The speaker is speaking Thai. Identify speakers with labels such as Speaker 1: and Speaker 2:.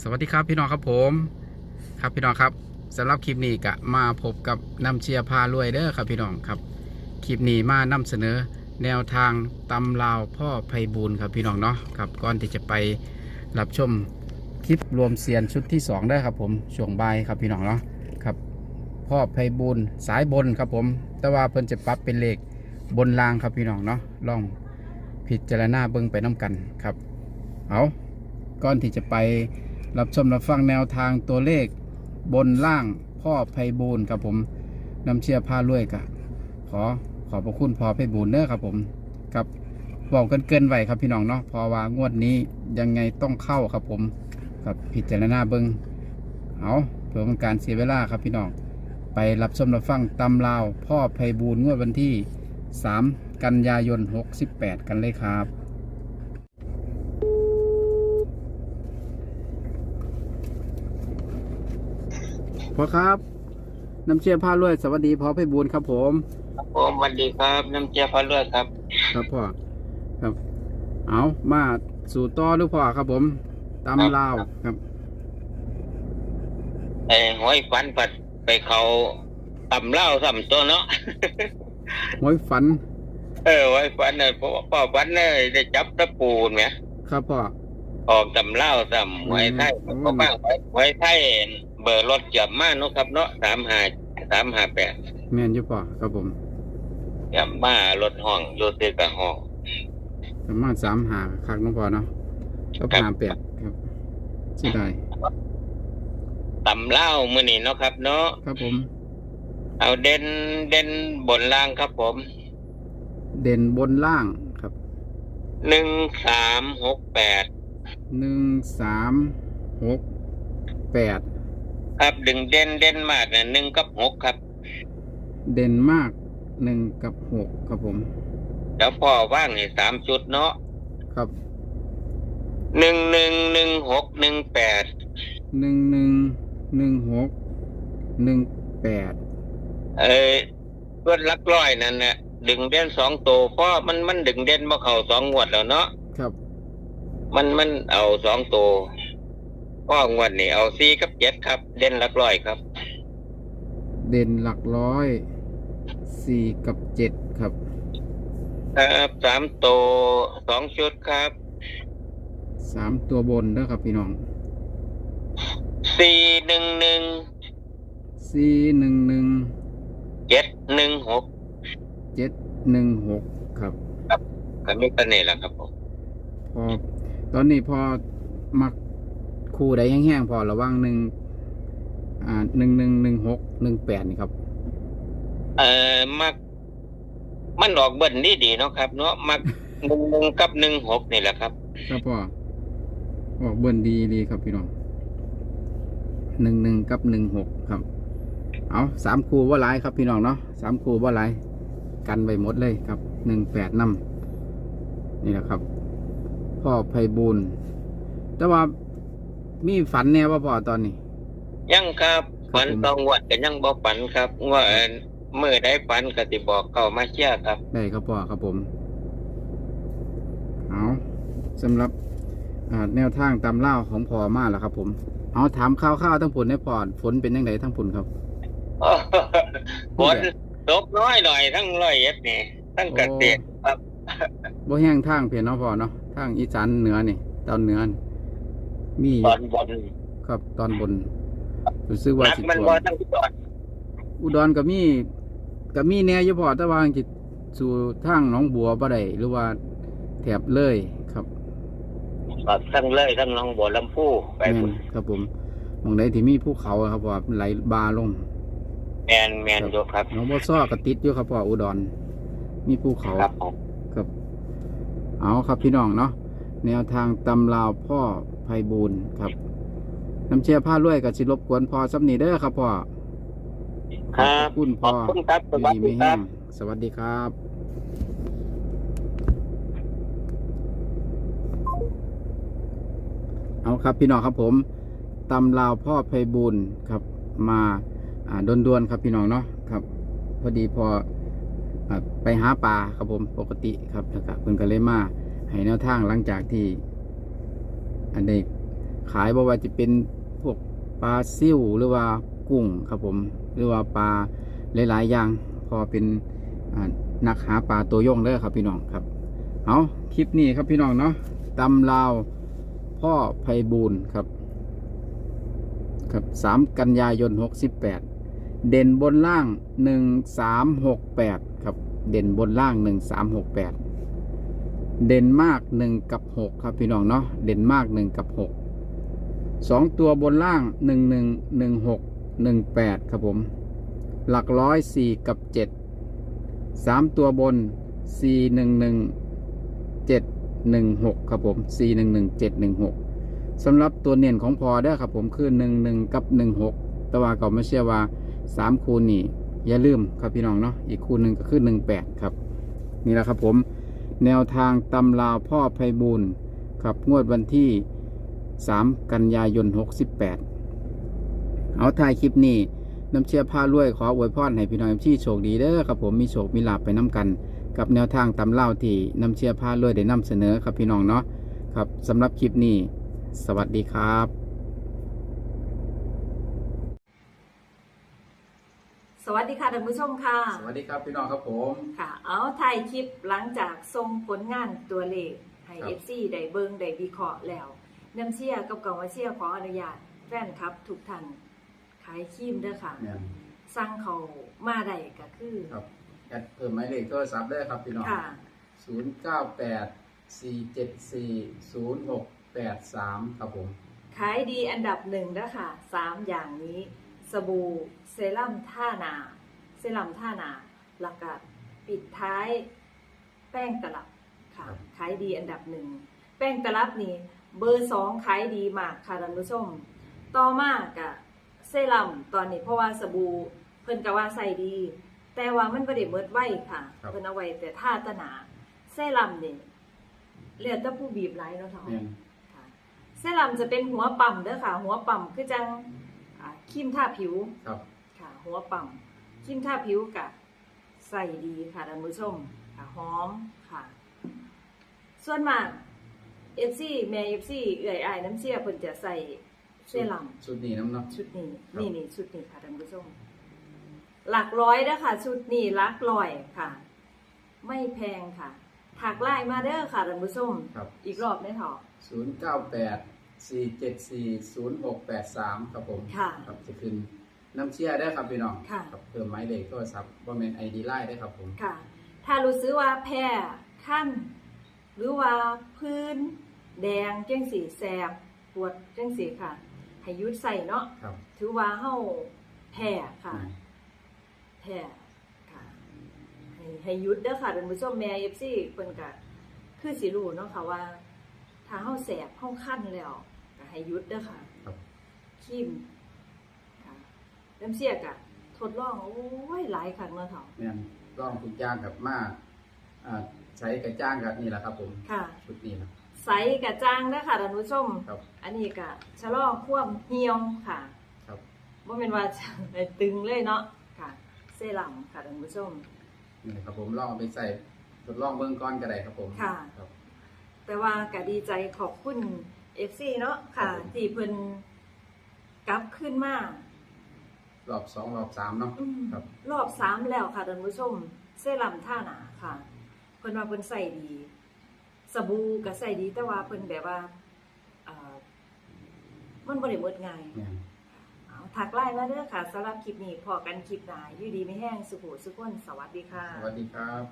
Speaker 1: สวัสดีครับพี่น้องครับผมครับพี่น้องครับสำหรับคลิปนี้ก็มาพบกับน้ำเชียร์พารวยเด้อครับพี่น้องครับคลิปนี้มานำเสนอแนวทางตำลาวพ่อไพบูลครับพี่น้องเนาะครับก่อนที่จะไปรับชมคลิปรวมเสียนชุดที่2ได้ครับผมช่วงบ่ายครับพี่น้องเนาะครับพ่อไพบูลสายบนครับผม แต่ว่าเพิ่นจะปรับเป็นเลขบนรางครับพี่น้องเนาะลองพิจารณาเบิ่งไปน้กันครับเอาก่อนที่จะไป รับชมรับฟังแนวทางตัวเลขบนล่างพ่อไพบูลครับผมนำเชียร์พาลุยกะขอขอบพระคุณพ่อไพบูลเด้อครับผมครับบอกกันเกินไว้ครับพี่น้องเนาะพอว่างวดนี้ยังไงต้องเข้าครับผมกับพิจารณาเบิงเอาเพื่อเป็นการเสียเวลาครับพี่น้องไปรับชมรับฟังตำลาว พ่อไพบูลงวดวันที่ 3 กันยายน 68 กันเลยครับ พอครับ น้ำเชี่ยผ้าลวยสวัสดีพ่อไพบูลย์ครับผม
Speaker 2: ครับผมสวัสดีครับ น้ำเจียพระเลือดครับ
Speaker 1: ครับพ่อครับ เอามาสู่ต่อหรือพ่อครับผมตำลาวครับ
Speaker 2: ไอ้หอยฟันปัดไปเขาต่ำเล่าต่ำตัวเนาะ
Speaker 1: หวยฝัน
Speaker 2: เออหอยฟันเนี่ยเพราะว่าพ่อฟันเนี่ยได้จับตะปูนไหม
Speaker 1: ครับพ่อ
Speaker 2: ออกต่ำเล่าต่ำหอยไทย
Speaker 1: อืม
Speaker 2: ก็บ้างหอยหอยไทย เบอร์รถเกือบมากเนาะครับเนาะสามห้าสามห้าแปด
Speaker 1: แม่นอยู่พ่อครับผม
Speaker 2: เกือบมารถห้องโยเซกับห้อง
Speaker 1: ประมาณสามหาคักน้องพ่อเนาะก็
Speaker 2: ครับ
Speaker 1: หาแปดครับสิได้
Speaker 2: ต่ำเล่ามือนี่เนาะครับ เนาะ
Speaker 1: ครับผม
Speaker 2: เอาเด่นเด่นบนล่างครับผม
Speaker 1: เด่นบนล่างครับ
Speaker 2: หนึ่งสามหกแปด
Speaker 1: หนึ่งสามหกแปด
Speaker 2: ครับดึงเด่นเด่นมากเนี่ยหนึ่งกับหกครับ
Speaker 1: เด่นมากหนึ่งกับหกครับผม
Speaker 2: เดี๋ยวพ่อว่างให้สามชุดเนาะ
Speaker 1: ครับ
Speaker 2: หนึ่งหนึ่งหนึ่งหกหนึ่งแปด
Speaker 1: หนึ่งหนึ่งหนึ่งหกหนึ่งแปด
Speaker 2: เอ้ยเพื่อนลักร้อยนั่นนะดึงเด่นสองตัวเพราะมันมันดึงเด่นมาเข่าสองงวดแล้วเนาะ
Speaker 1: ครับ
Speaker 2: มันมันเอาสองตัว พ่องวดนี่เอาสี่กับเจ็ดครับ เด่นลักร้อยครับ
Speaker 1: เด่นหลักร้อยสี่กับเจ็ดครับ
Speaker 2: ครับสามตัวสองชุดครับ
Speaker 1: สามตัวบนนะครับพี่น้อง
Speaker 2: สี่หนึ่งหนึ่ง
Speaker 1: สี่หนึ่งหนึ่ง
Speaker 2: เจ็ดหนึ่งหก
Speaker 1: เจ็ดหนึ่งหกครับ
Speaker 2: ก็มีกันนี่แหละครับผม
Speaker 1: พอตอนนี้พอมัก คู่ใดแห้งๆพอระหว่างหนึ่งอ่าหนึ่งหนึ่งหนึ่งหกหนึ่งแปดนี่ครับ
Speaker 2: เอ่อมัก มันออกเบิ้ลดีดีๆเนาะครับ เนาะมักหนึ่งหนึ่งกับหนึ่งหกนี่แหละครับ
Speaker 1: ครับพ่อออกเบิ้ลดีดีครับพี่น้องหนึ่งหนึ่งกับหนึ่งหกครับ เอาสามคู่ว่าหลายครับพี่น้องเนาะสามคู่ว่าหลายกันไปหมดเลยครับหนึ่งแปดนำนี่แหละครับ พ่อไพบูลย์แต่ว่า มีฝันแน่ว่าพ่อตอนนี้
Speaker 2: ยังครับ
Speaker 1: ครับ
Speaker 2: ฝัน
Speaker 1: ผม
Speaker 2: ต้องวัดกันยังบ่ฝันครับว่าเอ่อเมื่อได้ฝันก็สิบอกเข้ามาเชื่อครับ
Speaker 1: ได้ครับพ่อครับผมเอาสำหรับอ่าแนวทางตามเล่าของพ่อมาแล้วครับผมเอาถามข้าวๆทั้งผลในพอดฝนเป็นยังไงทั้งผลครับ
Speaker 2: ฝนตกน้อยหน่อยทั้งร้อยเอ็ดนี่ทั้งกระเตียครับ
Speaker 1: บ่แห้งทางเพียนเนาะพ่อเนาะทางอีสานเหนือนี่ตอนเหนือนี่ มี
Speaker 2: ตอนบน
Speaker 1: ครับตอนบนรู้สึกว่า
Speaker 2: นัก
Speaker 1: สิ
Speaker 2: มัน
Speaker 1: ท่ว
Speaker 2: บ่
Speaker 1: ม
Speaker 2: ทั้งตอน
Speaker 1: อุดรก็มีก็มีแหน่อยู่พ่อแต่ว่าจิสู่ทางหนองบัวบ่ได้หรือว่าแถบเลยครับ
Speaker 2: ทั้งเลยทั้งหน้องบัวลำพูไป
Speaker 1: แม่
Speaker 2: พุ่
Speaker 1: น
Speaker 2: น
Speaker 1: ครับผมหมองใดที่มีภูเขาอะครับว่าไหลบาลง
Speaker 2: แมนแมนอยู่ครับ
Speaker 1: หนองบัวซ้อก็ติดอยู่ครับพ่ออุดร มีภูเขา
Speaker 2: ครับผม
Speaker 1: ครับเอาครับพี่น้องเนาะแนวทางตำลาวพ่อ ไพบูลย์ครับน้ำเชียร์ผ้าลวยกับสิรบกวนพ่อซับนีเด้อครับพ่อ
Speaker 2: ครั
Speaker 1: ขอ
Speaker 2: บบ
Speaker 1: คุณ
Speaker 2: ข
Speaker 1: พ่
Speaker 2: อ
Speaker 1: อบ
Speaker 2: คุณครับส
Speaker 1: ดี
Speaker 2: วัส
Speaker 1: ไม่
Speaker 2: ดีค
Speaker 1: แห้
Speaker 2: รับ
Speaker 1: งสวัสดีครับ เอาครับพี่น้องครับผมตำลาวพ่อไพบูลย์ครับ มาอ่าดวนๆครับพี่น้องเนาะครับ พอดีพออ่าไปหาปลาครับผมปกติครับแล้วก็เพิ่นก็เลยมาให้แนวทางหลังจากที่ อันเด็กขายบ่ว่าจะเป็นพวกปลาซิ่วหรือว่ากุ้งครับผม หรือว่าปลาหลายๆอย่าง พอเป็นนักหาปลาตัวย่งเด้อครับพี่น้องครับเอาคลิปนี้ครับพี่น้องเนาะตำลาวพ่อไพบูลครับ ครับสามกันยายนหกสิบแปดเด่นบนล่างหนึ่งสามหกแปดครับ เด่นบนล่างหนึ่งสามหกแปด เด่นมากหนึ่งกับหกครับพี่น้องเนาะเด่นมากหนึ่งกับหกสองตัวบนล่างหนึ่งหนึ่งหนึ่งหกหนึ่งแปดครับผม หลักร้อยสี่กับเจ็ดสามตัวบนสี่หนึ่งหนึ่งเจ็ดหนึ่งหกครับผมสี่หนึ่งหนึ่งเจ็ดหนึ่งหกสำหรับตัวเน่นของพอได้ครับผมคือหนึ่งหนึ่งกับหนึ่งหกแต่ว่าก็ไม่เชื่อว่าสามคูณนี่อย่าลืมครับพี่น้องเนาะอีกคูณหนึ่งก็คือหนึ่งแปดครับ นี่แหละครับผม แนวทางตำลาพ่อไพบูลย์ครับงวดวันที่ 3 กันยายน 68 เอาถ่ายคลิปนี้น้ำเชื่อผ้ารวยขออวยพรให้พี่น้องที่โชคดีเด้อครับผมมีโชคมีลาภไปน้ำกัน กับแนวทางตำเล่าที่น้ำเชื่อผ้ารวยได้นำเสนอครับพี่น้องเนาะครับสำหรับคลิปนี้ สวัสดีครับ
Speaker 3: สวัสดีค่ะท่านผู้ชมค่ะ
Speaker 1: สวัสดีครับพี่น้องครับผม
Speaker 3: ค่ะ เอาถ่ายคลิปหลังจากส่งผลงานตัวเลขให้
Speaker 1: ครับ
Speaker 3: FC ได้เบิงได้วิเคราะห์แล้วน้ำเชียกับกองมาเชียขออนุญาตแฟนคลับทุกท่านขายครีมเด้อค่ะ
Speaker 1: เนี่ย
Speaker 3: สั่งเขามาได้ก็คือ
Speaker 1: ครับแอดเพิ่มหมายเลขโทรศัพท์ได้ครับพี่น้อง
Speaker 3: ค่ะ
Speaker 1: ศูนย์เก้าแปดสี่เจ็ดสี่ศูนย์หกแปดสามครับผม
Speaker 3: ขายดีอันดับหนึ่งเด้อค่ะสามอย่างนี้ สบู่เซรั่มท่านา เซรั่มท่านาหลักกปิดท้ายแป้งตลับค่ะ
Speaker 1: ครับ
Speaker 3: ขายดีอันดับหนึ่ง แป้งตลับนี่เบอร์สองขายดีมากค่ะท่านผู้ชม ต่อมากกะเซรั่มตอนนี้เพราะว่าสบู่เพิ่นก็ว่าใส่ดี แต่ว่ามันบ่ได้เมิดไว้ค่ะ
Speaker 1: ครับ
Speaker 3: เพิ่นเอาไว้แต่ท่าตะหนาเซรั่มนี่เหลือแต่ผู้บีบไหลายเนาะเท่า
Speaker 1: เนี่ย
Speaker 3: ค่ะเซรั่มจะเป็นหัวปั๊มเด้อค่ะ หัวปั๊มคือจังอ่า ครีมทาผิว
Speaker 1: ครับ
Speaker 3: ค่ะ หัวปั๊มครีมทาผิวกะใส่ดีค่ะท่านผู้ชมค่ะหอมค่ะ ส่วนมากเอฟซีแม่เอฟซีเอื่อยอายน้ำเชี่ยเพิ่นจะใส่เซรั่ม
Speaker 1: ชุดนี้น้ำเนาะ
Speaker 3: ชุดนี้
Speaker 1: ครับ
Speaker 3: นี่นี่ชุดนี้ค่ะท่านผู้ชม หลักร้อยเด้อค่ะชุดนี้หลักร้อยค่ะ ไม่แพงค่ะถักไล่มาเด้อค่ะท่านผู้ชม
Speaker 1: ครับ
Speaker 3: อีกรอบได้ถอะ
Speaker 1: ศูนย์เก้าแปด สี่เจ็ดสี่ศูนย์หกแปดสามครับผม
Speaker 3: ค่ะ
Speaker 1: ครับจะขึ้นน้ำเชื่อได้ครับพี่น้อง
Speaker 3: ค่ะ
Speaker 1: ครับเพิ่มหมายเลขโทรศัพท์ว่าเป็นไอดีไลน์ได้ครับผม
Speaker 3: ค่ะ ถ้ารู้สึกว่าแพ้ขั้น หรือว่าพื้น แดงจังสีแสบปวดจังสีค่ะให้หยุดใส่เนาะ
Speaker 1: ครับ
Speaker 3: ถือว่าเฮาแพ้ค่ะ
Speaker 1: อืม
Speaker 3: แพ้ค่ะให้ให้หยุดเด้อค่ะท่านผู้ชมแม่ FC เพิ่นก็คือสิรู้เนาะค่ะว่า ถ้าเฮาแสบเฮาคั้นแล้วก็ ให้หยุดเด้อค่ะ
Speaker 1: ครับ
Speaker 3: คิมค่ะน้ำเสียกะทดลองโอ้ยหลายครั้งแล้วเถาะ
Speaker 1: เนี่ยร่องทุกอย่างกับมาอ่าใช้กระจ้างกับนี่แหละครับ ผม
Speaker 3: ค่ะ
Speaker 1: ชุดนี้นะ
Speaker 3: ใสกะจ้างเด้อค่ะท่านผู้ชม
Speaker 1: ครับ
Speaker 3: อันนี้กะชะลอความเหี่ยวค่ะ
Speaker 1: ครับ
Speaker 3: บ่เป็นว่าจะให้ตึงเลยเนาะค่ะ เซรั่มค่ะท่านผู้ชม
Speaker 1: นี่ครับผมลองเอาไปใส่ทดลองเบื้องก้อนก็ได้ครับผม
Speaker 3: ค่ะ
Speaker 1: ครับ
Speaker 3: แต่ว่ากะดีใจขอบคุณ FC เนาะค่ะ
Speaker 1: ครับผม
Speaker 3: ที่เพิ่นกลับขึ้นมาร
Speaker 1: อบสองรอบสามเนาะ
Speaker 3: อืม
Speaker 1: ครับ
Speaker 3: รอบสามแล้วค่ะท่านผู้ชมเซรั่มท่าหนาค่ะเพิ่นว่าเพิ่นใส่ดี สบู่ก็ใส่ดีแต่ว่าเพิ่นแบบว่าเอ่อมันบ่ได้หมดง่าย
Speaker 1: เนี่ย
Speaker 3: เอาถักไลน์มาเด้อค่ะสำหรับคลิปนี้พอกันคลิปหน้าอยู่ดีไม่แห้งสุขุสุขคนสวัสดีค่ะ
Speaker 1: สวัสดีครับ